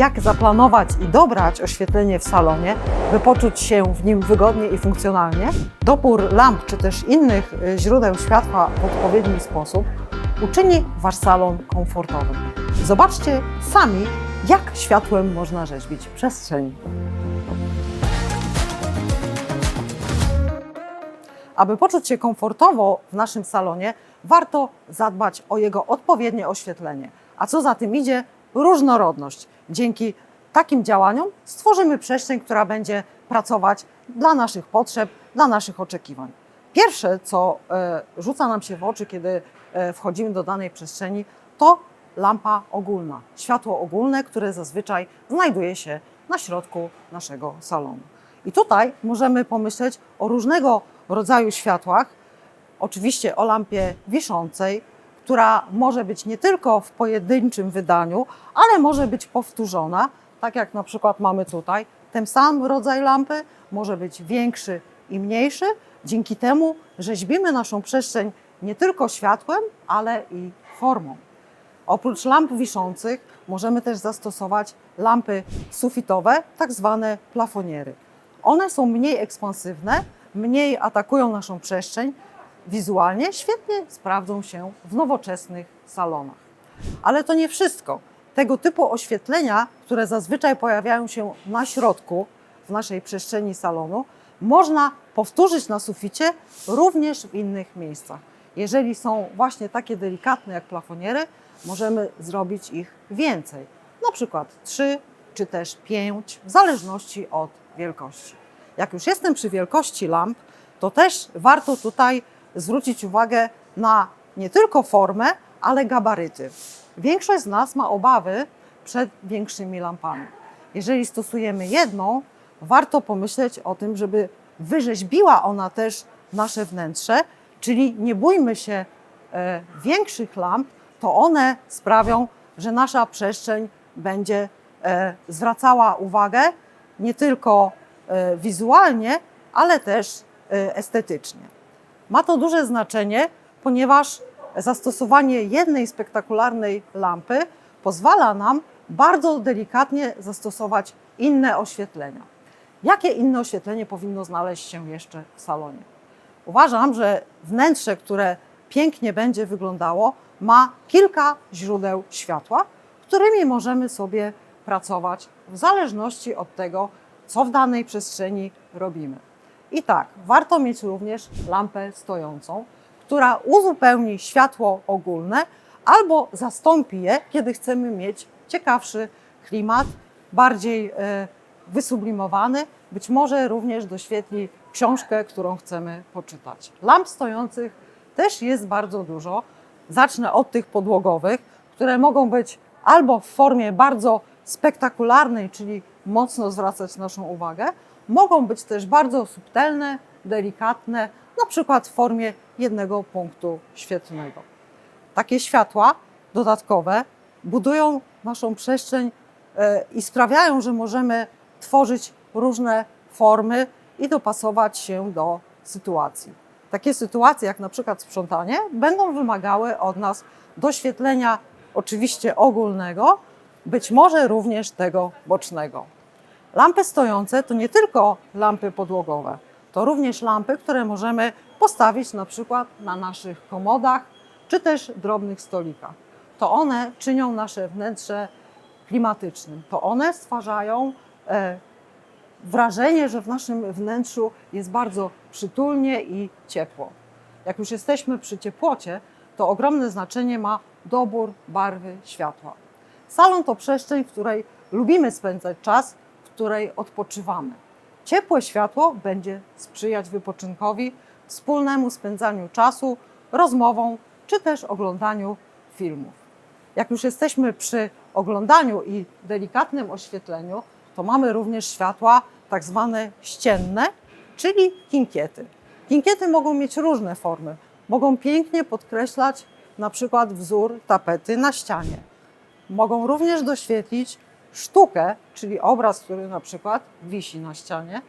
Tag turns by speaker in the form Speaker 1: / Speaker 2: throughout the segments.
Speaker 1: jak zaplanować i dobrać oświetlenie w salonie, by poczuć się w nim wygodnie i funkcjonalnie, dobór lamp czy też innych y, źródeł światła w odpowiedni sposób uczyni Wasz salon komfortowym. Zobaczcie sami, jak światłem można rzeźbić przestrzeń. Aby poczuć się komfortowo w naszym salonie, warto zadbać o jego odpowiednie oświetlenie. A co za tym idzie, różnorodność. Dzięki takim działaniom stworzymy przestrzeń, która będzie pracować dla naszych potrzeb, dla naszych oczekiwań. Pierwsze, co e, rzuca nam się w oczy, kiedy e, wchodzimy do danej przestrzeni, to lampa ogólna. Światło ogólne, które zazwyczaj znajduje się na środku naszego salonu. I tutaj możemy pomyśleć o różnego rodzaju światłach, oczywiście o lampie wiszącej, która może być nie tylko w pojedynczym wydaniu, ale może być powtórzona, tak jak na przykład mamy tutaj. Ten sam rodzaj lampy może być większy i mniejszy. Dzięki temu rzeźbimy naszą przestrzeń nie tylko światłem, ale i formą. Oprócz lamp wiszących możemy też zastosować lampy sufitowe, tak zwane plafoniery. One są mniej ekspansywne, mniej atakują naszą przestrzeń, wizualnie świetnie sprawdzą się w nowoczesnych salonach. Ale to nie wszystko. Tego typu oświetlenia, które zazwyczaj pojawiają się na środku w naszej przestrzeni salonu, można powtórzyć na suficie również w innych miejscach. Jeżeli są właśnie takie delikatne jak plafoniery, możemy zrobić ich więcej. Na przykład 3 czy też 5, w zależności od wielkości. Jak już jestem przy wielkości lamp, to też warto tutaj zwrócić uwagę na nie tylko formę, ale gabaryty. Większość z nas ma obawy przed większymi lampami. Jeżeli stosujemy jedną, warto pomyśleć o tym, żeby wyrzeźbiła ona też nasze wnętrze, czyli nie bójmy się e, większych lamp, to one sprawią, że nasza przestrzeń będzie e, zwracała uwagę nie tylko e, wizualnie, ale też estetycznie. Ma to duże znaczenie, ponieważ zastosowanie jednej spektakularnej lampy pozwala nam bardzo delikatnie zastosować inne oświetlenia. Jakie inne oświetlenie powinno znaleźć się jeszcze w salonie? Uważam, że wnętrze, które pięknie będzie wyglądało, ma kilka źródeł światła, którymi możemy sobie pracować w zależności od tego, co w danej przestrzeni robimy. I tak, warto mieć również lampę stojącą, która uzupełni światło ogólne albo zastąpi je, kiedy chcemy mieć ciekawszy klimat, bardziej e, wysublimowany, być może również doświetli książkę, którą chcemy poczytać. Lamp stojących też jest bardzo dużo. Zacznę od tych podłogowych, które mogą być albo w formie bardzo spektakularnej, czyli mocno zwracać naszą uwagę, mogą być też bardzo subtelne, delikatne, na przykład w formie jednego punktu świetlnego. Takie światła dodatkowe budują naszą przestrzeń e, i sprawiają, że możemy tworzyć różne formy i dopasować się do sytuacji. Takie sytuacje, jak na przykład sprzątanie, będą wymagały od nas doświetlenia oczywiście ogólnego, być może również tego bocznego. Lampy stojące to nie tylko lampy podłogowe, to również lampy, które możemy postawić na przykład na naszych komodach czy też drobnych stolikach. To one czynią nasze wnętrze klimatycznym. To one stwarzają e, wrażenie, że w naszym wnętrzu jest bardzo przytulnie i ciepło. Jak już jesteśmy przy ciepłocie, to ogromne znaczenie ma dobór barwy światła. Salon to przestrzeń, w której lubimy spędzać czas, której odpoczywamy. Ciepłe światło będzie sprzyjać wypoczynkowi, wspólnemu spędzaniu czasu, rozmowom czy też oglądaniu filmów. Jak już jesteśmy przy oglądaniu i delikatnym oświetleniu, to mamy również światła tak zwane ścienne, czyli kinkiety. Kinkiety mogą mieć różne formy. Mogą pięknie podkreślać na przykład wzór tapety na ścianie. Mogą również doświetlić sztukę, czyli obraz, który na przykład wisi na ścianie,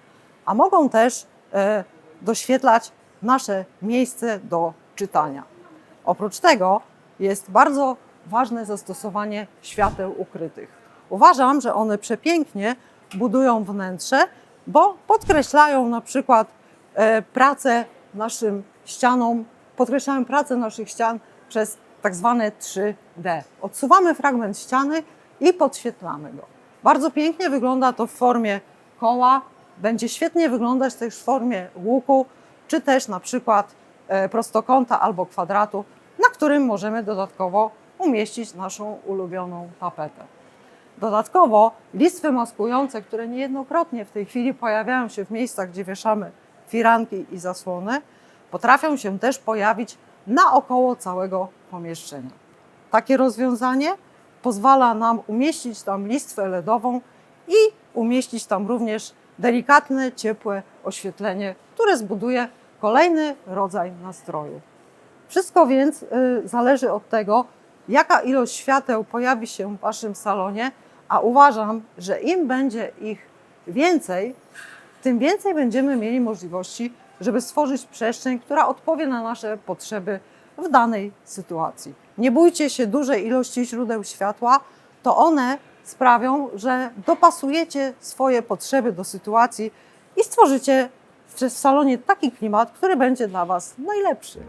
Speaker 1: a mogą też e, doświetlać nasze miejsce do czytania. Oprócz tego jest bardzo ważne zastosowanie świateł ukrytych. Uważam, że one przepięknie budują wnętrze, bo podkreślają na przykład e, pracę naszym ścianom, podkreślają pracę naszych ścian przez tak zwane 3D. Odsuwamy fragment ściany i podświetlamy go. Bardzo pięknie wygląda to w formie koła, będzie świetnie wyglądać też w formie łuku, czy też na przykład e, prostokąta albo kwadratu, na którym możemy dodatkowo umieścić naszą ulubioną tapetę. Dodatkowo listwy maskujące, które niejednokrotnie w tej chwili pojawiają się w miejscach, gdzie wieszamy firanki i zasłony, potrafią się też pojawić naokoło całego pomieszczenia. Takie rozwiązanie pozwala nam umieścić tam listwę LEDową i umieścić tam również delikatne, ciepłe oświetlenie, które zbuduje kolejny rodzaj nastroju. Wszystko więc y, zależy od tego, jaka ilość świateł pojawi się w Waszym salonie, a uważam, że im będzie ich więcej, tym więcej będziemy mieli możliwości, żeby stworzyć przestrzeń, która odpowie na nasze potrzeby w danej sytuacji. Nie bójcie się dużej ilości źródeł światła, to one sprawią, że dopasujecie swoje potrzeby do sytuacji i stworzycie w salonie taki klimat, który będzie dla Was najlepszy.